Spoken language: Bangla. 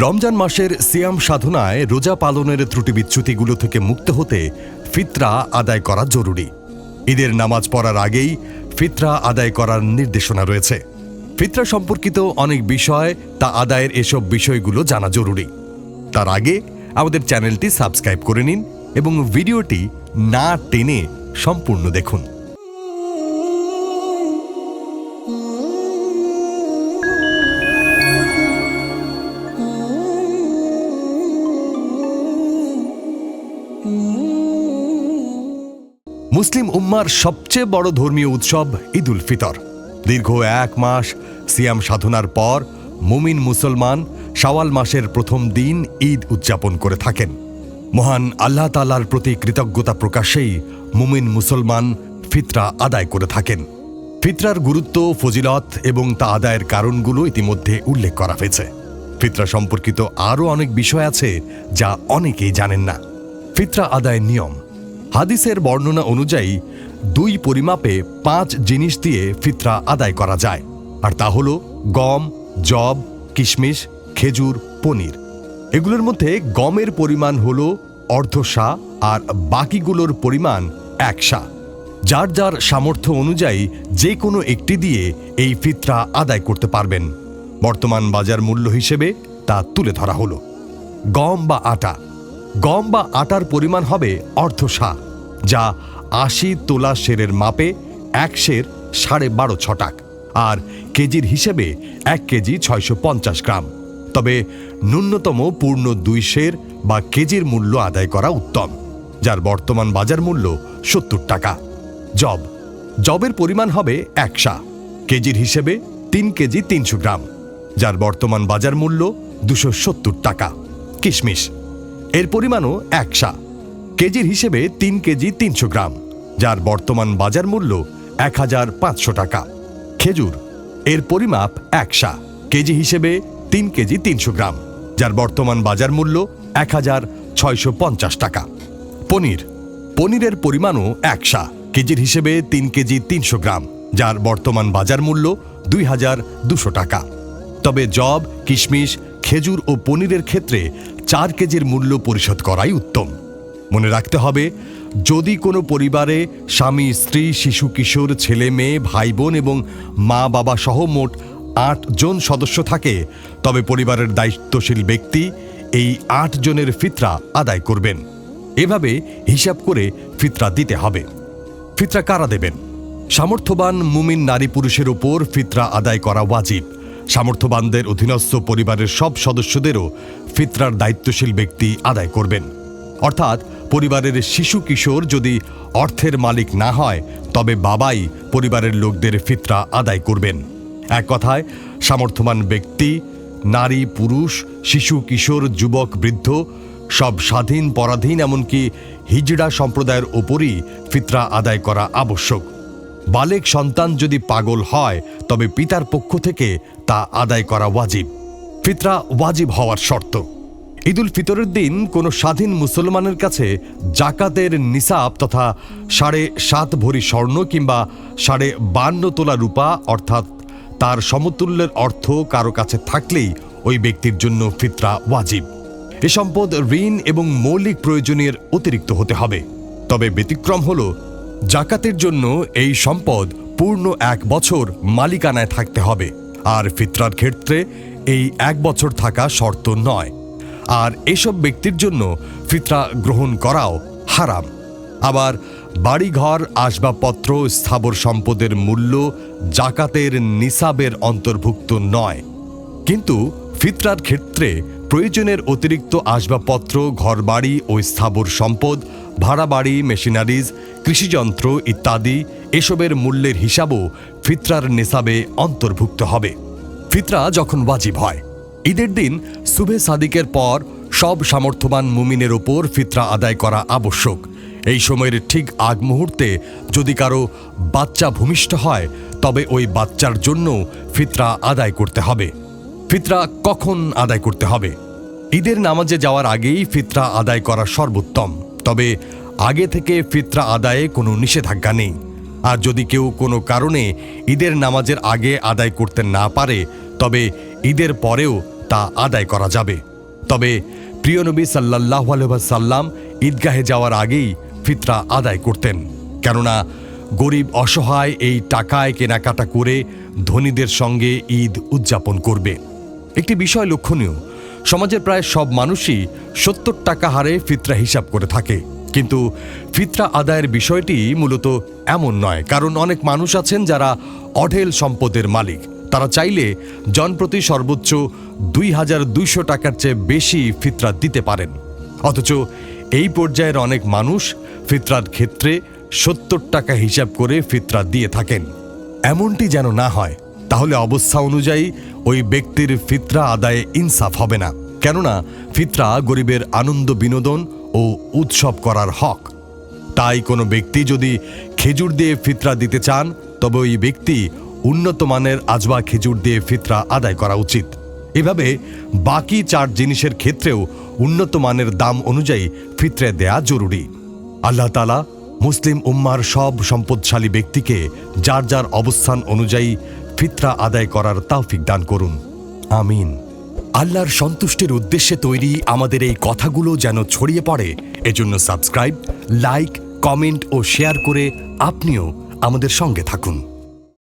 রমজান মাসের সিয়াম সাধনায় রোজা পালনের ত্রুটি বিচ্যুতিগুলো থেকে মুক্ত হতে ফিতরা আদায় করা জরুরি। ঈদের নামাজ পড়ার আগেই ফিতরা আদায় করার নির্দেশনা রয়েছে। ফিতরা সম্পর্কিত অনেক বিষয় তা আদায়ের এসব বিষয়গুলো জানা জরুরি। তার আগে আমাদের চ্যানেলটি সাবস্ক্রাইব করে নিন এবং ভিডিওটি না টেনে সম্পূর্ণ দেখুন। মুসলিম উম্মার সবচেয়ে বড় ধর্মীয় উৎসব ঈদুল ফিতর। দীর্ঘ এক মাস সিয়াম সাধনার পর মুমিন মুসলমান শাওয়াল মাসের প্রথম দিন ঈদ উদযাপন করে থাকেন। মহান আল্লাহ তালার প্রতি কৃতজ্ঞতা প্রকাশেই মুমিন মুসলমান ফিতরা আদায় করে থাকেন। ফিতরার গুরুত্ব, ফজিলত এবং তা আদায়ের কারণগুলো ইতিমধ্যে উল্লেখ করা হয়েছে। ফিতরা সম্পর্কিত আরও অনেক বিষয় আছে যা অনেকেই জানেন না। ফিতরা আদায়ের নিয়ম হাদিসের বর্ণনা অনুযায়ী, দুই পরিমাপে পাঁচ জিনিস দিয়ে ফিতরা আদায় করা যায়। আর তা হল গম জব কিশমিশ, খেজুর, পনির। এগুলোর মধ্যে গমের পরিমাণ হল অর্ধশা আর বাকিগুলোর পরিমাণ একশা যার যার সামর্থ্য অনুযায়ী যে কোনো একটি দিয়ে এই ফিতরা আদায় করতে পারবেন। বর্তমান বাজার মূল্য হিসেবে তা তুলে ধরা হলো। গম বা আটা গম বা আটার পরিমাণ হবে অর্ধশা, যা আশি তোলা শেরের মাপে এক শের সাড়ে বারো ছটাক আর কেজির হিসেবে এক কেজি ছয়শো পঞ্চাশ গ্রাম। তবে ন্যূনতম পূর্ণ দুই শের বা কেজির মূল্য আদায় করা উত্তম, যার বর্তমান বাজার মূল্য সত্তর টাকা। জব, জবের পরিমাণ হবে একশা কেজির হিসেবে তিন কেজি তিনশো গ্রাম, যার বর্তমান বাজার মূল্য দুশো সত্তর টাকা। কিশমিশ এর পরিমাণও একশা। কেজির হিসেবে তিন কেজি তিনশো গ্রাম, যার বর্তমান বাজার মূল্য এক হাজার পাঁচশো টাকা। খেজুর, এর পরিমাপ একশা, কেজি হিসেবে তিন কেজি তিনশো গ্রাম, যার বর্তমান বাজার মূল্য এক হাজার ছয়শো পঞ্চাশ টাকা। পনির, পনিরের পরিমাণও একশা, কেজির হিসেবে তিন কেজি তিনশো গ্রাম, যার বর্তমান বাজার মূল্য দুই হাজার দুশো টাকা। তবে জব, কিশমিশ, খেজুর ও পনিরের ক্ষেত্রে চার কেজির মূল্য পরিশোধ করাই উত্তম। মনে রাখতে হবে, যদি কোনো পরিবারে স্বামী, স্ত্রী, শিশু, কিশোর, ছেলে, মেয়ে ভাই বোন এবং মা, বাবা সহ মোট আট জন সদস্য থাকে, তবে পরিবারের দায়িত্বশীল ব্যক্তি এই আট জনের ফিতরা আদায় করবেন। এভাবে হিসাব করে ফিতরা দিতে হবে। ফিতরা কারা দেবেন? সামর্থ্যবান মুমিন নারী পুরুষের ওপর ফিতরা আদায় করা ওয়াজিব। সামর্থ্যবানদের অধীনস্থ পরিবারের সব সদস্যদেরও ফিতরার দায়িত্বশীল ব্যক্তি আদায় করবেন। অর্থাৎ পরিবারের শিশু কিশোর যদি অর্থের মালিক না হয়, তবে বাবাই পরিবারের লোকদের ফিতরা আদায় করবেন। এক কথায়, সামর্থ্যবান ব্যক্তি, নারী, পুরুষ, শিশু কিশোর, যুবক, বৃদ্ধ, সব স্বাধীন, পরাধীন, এমনকি হিজড়া সম্প্রদায়ের ওপরই ফিতরা আদায় করা আবশ্যক। বালেক সন্তান যদি পাগল হয়, তবে পিতার পক্ষ থেকে তা আদায় করা ওয়াজিব। ফিতরা ওয়াজিব হওয়ার শর্ত। ঈদুল ফিতরের দিন কোনো স্বাধীন মুসলমানের কাছে জাকাতের নিসাব তথা সাড়ে সাত ভরি স্বর্ণ কিংবা সাড়ে বান্ন তোলা রূপা, অর্থাৎ তার সমতুল্যের অর্থ কারও কাছে থাকলেই ওই ব্যক্তির জন্য ফিতরা ওয়াজিব। এ সম্পদ ঋণ এবং মৌলিক প্রয়োজনের অতিরিক্ত হতে হবে। তবে ব্যতিক্রম হল জাকাতের জন্য এই সম্পদ পূর্ণ এক বছর মালিকানায় থাকতে হবে। আর ফিতরার ক্ষেত্রে এই এক বছর থাকা শর্ত নয়। আর এসব ব্যক্তির জন্য ফিতরা গ্রহণ করাও হারাম। আবার বাড়িঘর, আসবাবপত্র, স্থাবর সম্পদের মূল্য জাকাতের নিসাবের অন্তর্ভুক্ত নয়। কিন্তু ফিতরার ক্ষেত্রে প্রয়োজনের অতিরিক্ত আসবাবপত্র, ঘরবাড়ি ও স্থাবর সম্পদ ভাড়া বাড়ি মেশিনারিজ, কৃষিযন্ত্র ইত্যাদি এসবের মূল্যের হিসাবও ফিতরার নিসাবে অন্তর্ভুক্ত হবে। ফিতরা যখন ওয়াজিব হয়, ঈদের দিন সুবে সাদিকের পর সব সামর্থ্যবান মুমিনের ওপর ফিতরা আদায় করা আবশ্যক। এই সময়ের ঠিক আগ মুহূর্তে যদি কারও বাচ্চা ভূমিষ্ঠ হয়, তবে ওই বাচ্চার জন্য ফিতরা আদায় করতে হবে। ফিতরা কখন আদায় করতে হবে? ঈদের নামাজে যাওয়ার আগেই ফিতরা আদায় করা সর্বোত্তম। তবে আগে থেকে ফিতরা আদায়ে কোনো নিষেধাজ্ঞা নেই। আর যদি কেউ কোনো কারণে ঈদের নামাজের আগে আদায় করতে না পারে, তবে ঈদের পরেও তা আদায় করা যাবে। তবে প্রিয় নবী সাল্লাহ সাল্লাম ঈদগাহে যাওয়ার আগেই ফিতরা আদায় করতেন। কেননা গরিব অসহায় এই টাকায় কেনাকাটা করে ধনীদের সঙ্গে ঈদ উদযাপন করবে। একটি বিষয় লক্ষণীয় সমাজের প্রায় সব মানুষই সত্তর টাকা হারে ফিতরা হিসাব করে থাকে। কিন্তু ফিতরা আদায়ের বিষয়টি মূলত এমন নয়, কারণ অনেক মানুষ আছেন যারা অঢেল সম্পদের মালিক। তারা চাইলে জনপ্রতি সর্বোচ্চ দুই হাজার দুইশো টাকার চেয়ে বেশি ফিতরা দিতে পারেন। অথচ এই পর্যায়ের অনেক মানুষ ফিতরার ক্ষেত্রে সত্তর টাকা হিসাব করে ফিতরা দিয়ে থাকেন। এমনটি যেন না হয় তাহলে অবস্থা অনুযায়ী ওই ব্যক্তির ফিতরা আদায়ে ইনসাফ হবে না। কেননা ফিতরা গরিবের আনন্দ বিনোদন ও উৎসব করার হক। তাই কোনো ব্যক্তি যদি খেজুর দিয়ে ফিতরা দিতে চান, তবে ওই ব্যক্তি উন্নত মানের আজবা খেজুর দিয়ে ফিতরা আদায় করা উচিত। এভাবে বাকি চার জিনিসের ক্ষেত্রেও উন্নত মানের দাম অনুযায়ী ফিতরে দেয়া জরুরি। আল্লাহ তালা মুসলিম উম্মার সব সম্পদশালী ব্যক্তিকে যার যার অবস্থান অনুযায়ী ফিতরা আদায় করার তাওফিক দান করুন। আমিন। আল্লাহর সন্তুষ্টির উদ্দেশ্যে তৈরি আমাদের এই কথাগুলো যেন ছড়িয়ে পড়ে, এজন্য সাবস্ক্রাইব, লাইক, কমেন্ট ও শেয়ার করে আপনিও আমাদের সঙ্গে থাকুন।